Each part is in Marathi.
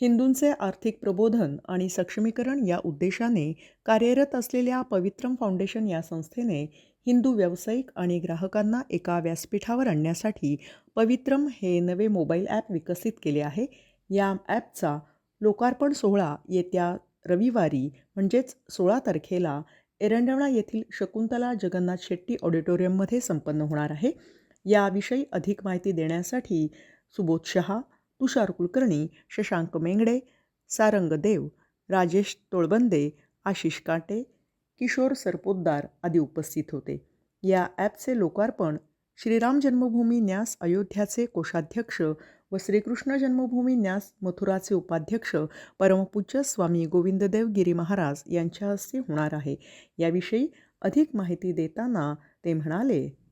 हिंदूंचे आर्थिक प्रबोधन आणि सक्षमीकरण या उद्देशाने कार्यरत असलेल्या पवित्रम फाउंडेशन या संस्थेने हिंदू व्यावसायिक आणि ग्राहकांना एका व्यासपीठावर आणण्यासाठी पवित्रम हे नवे मोबाईल ॲप विकसित केले आहे. या ॲपचा लोकार्पण सोहळा येत्या रविवारी म्हणजेच सोळा तारखेला एरंडवणा येथील शकुंतला जगन्नाथ शेट्टी ऑडिटोरियममध्ये संपन्न होणार आहे. याविषयी अधिक माहिती देण्यासाठी सुबोध शहा तुषार कुलकर्णी शशांक मेंगडे सारंग देव राजेश तोळबंदे आशिष काटे किशोर सरपोतदार आदी उपस्थित होते. या ॲपचे लोकार्पण श्रीराम जन्मभूमी न्यास अयोध्याचे कोषाध्यक्ष व श्रीकृष्ण जन्मभूमी न्यास मथुराचे उपाध्यक्ष परमपूज्य स्वामी गोविंददेव गिरी महाराज यांच्या हस्ते होणार आहे. याविषयी अधिक माहिती देताना ते म्हणाले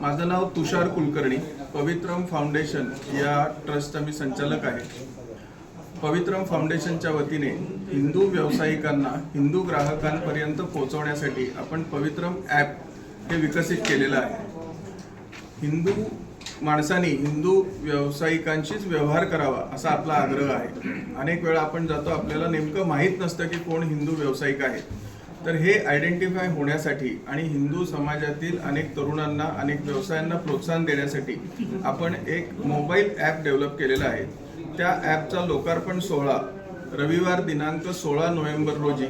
माझं नाव तुषार कुलकर्णी. पवित्रम फाउंडेशन या ट्रस्टचा मी संचालक आहे. पवित्रम फाउंडेशनच्या वतीने हिंदू व्यावसायिकांना हिंदू ग्राहकांपर्यंत पोहोचवण्यासाठी आपण पवित्रम ॲप हे विकसित केलेलं आहे. हिंदू माणसांनी हिंदू व्यावसायिकांशीच व्यवहार करावा असा आपला आग्रह आहे. अनेक वेळा आपण जातो आपल्याला नेमकं माहीत नसतं की कोण हिंदू व्यावसायिक आहे तर हे आयडेंटिफाय होण्यासाठी आणि हिंदू समाजातील अनेक तरुणांना अनेक व्यवसायांना प्रोत्साहन देण्यासाठी आपण एक मोबाईल ॲप डेव्हलप केलेला आहे. त्या ॲपचा लोकार्पण सोहळा रविवार दिनांक सोळा नोव्हेंबर रोजी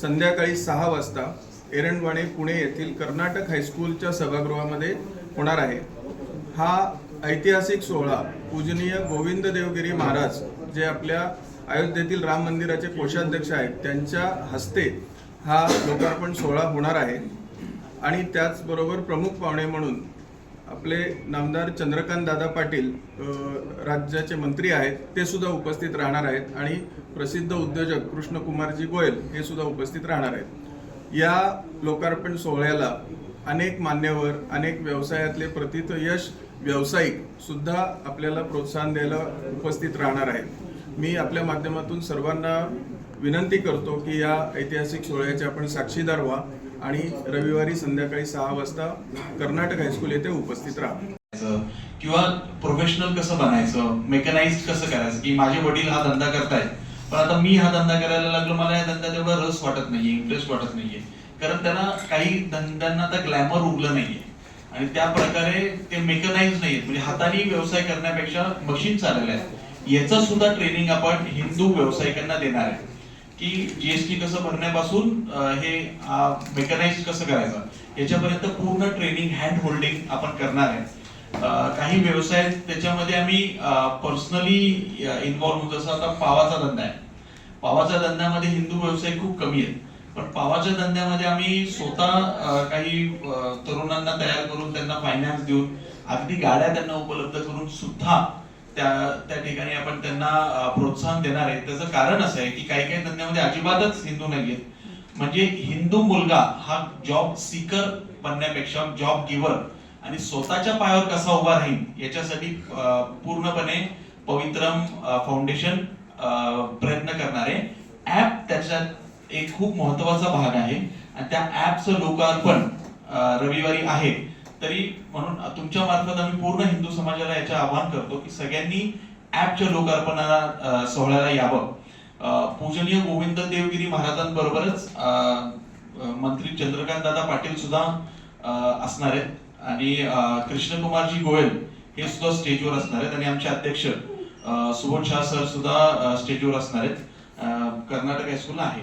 संध्याकाळी सहा वाजता एरंडवाणे पुणे येथील कर्नाटक हायस्कूलच्या सभागृहामध्ये होणार आहे. हा ऐतिहासिक सोहळा पूजनीय गोविंद देवगिरी महाराज जे आपल्या अयोध्येतील राम मंदिराचे कोषाध्यक्ष आहेत त्यांच्या हस्ते हा लोकार्पण सोहळा होणार आहे. आणि त्याचबरोबर प्रमुख पाहुणे म्हणून आपले नामदार चंद्रकांत दादा पाटील राज्याचे मंत्री आहेत ते सुद्धा उपस्थित राहणार आहेत. आणि प्रसिद्ध उद्योजक कृष्णकुमारजी गोयल हे सुद्धा उपस्थित राहणार आहेत. या लोकार्पण सोहळ्याला अनेक मान्यवर अनेक व्यवसायातले प्रतित यश व्यावसायिक सुद्धा आपल्याला प्रोत्साहन द्यायला उपस्थित राहणार आहेत. मी आपल्या माध्यमातून सर्वांना विनंती करतो की या ऐतिहासिक सोहळ्याचे आपण साक्षीदार व्हा आणि रविवारी संध्याकाळी सहा वाजता कर्नाटक हायस्कूल येथे उपस्थित राहा. किंवा प्रोफेशनल कसं बनायचं? मेकनाइज कसं करायचं? की माझे वडील हा धंदा करतायत पण आता मी हा धंदा करायला लागलो मला या धंद्यात एवढा रस वाटत नाहीये इंटरेस्ट वाटत नाहीये. कारण त्यांना काही धंद्यांना आता ग्लॅमर उरलं नाहीये. आणि त्या प्रकारे ते मेकनाइज नाहीयेत. म्हणजे हाताने व्यवसाय करण्यापेक्षा मशीन चाललेलं आहेत याचं सुद्धा ट्रेनिंग आपण हिंदू व्यावसायिकांना देणार आहे. की जीएसटी कसं भरण्यापासून हे मेकनाइज कसं करायचं? याच्यापर्यंत पूर्ण ट्रेनिंग हँड होल्डिंग आपण करणार आहे. काही व्यवसाय त्याच्यामध्ये आम्ही पर्सनली इन्व्हॉल्व जसं आता पावाचा धंदा आहे. पावाच्या धंद्यामध्ये हिंदू व्यवसाय खूप कमी आहेत. पण पावाच्या धंद्यामध्ये आम्ही स्वतः काही तरुणांना तयार करून त्यांना फायनान्स देऊन अगदी गाड्या त्यांना उपलब्ध करून सुद्धा त्या त्या ठिकाणी आपण त्यांना प्रोत्साहन देणार आहे. त्याचं कारण असं आहे की काही काही तज्ञांमध्ये अजिबातच हिंदू नाहीयेत. म्हणजे हिंदू मुलगा हा जॉब सीकर बनण्यापेक्षा जॉब गिवर आणि स्वतःच्या पायावर कसा उभा राहील याच्यासाठी पूर्णपणे पवित्रम फाउंडेशन प्रयत्न करणारे ऍप त्याच्यात एक खूप महत्त्वाचा भाग आहे. आणि त्या ऍपचं लोकार्पण रविवारी आहे. तरी म्हणून तुमच्या मार्फत आम्ही पूर्ण हिंदू समाजाला याचे आवाहन करतो की सगळ्यांनी ऍपच्या लोकार्पणाला सोहळ्याला यावं. पूजनीय गोविंद देवगिरी महाराजांबरोबरच मंत्री चंद्रकांत दादा पाटील सुद्धा असणार आहेत. आणि कृष्णकुमारजी गोयल हे सुद्धा स्टेजवर असणार आहेत. आणि आमचे अध्यक्ष सुबोध शाह सर सुद्धा स्टेजवर असणार आहेत. कर्नाटक हायस्कूल आहे.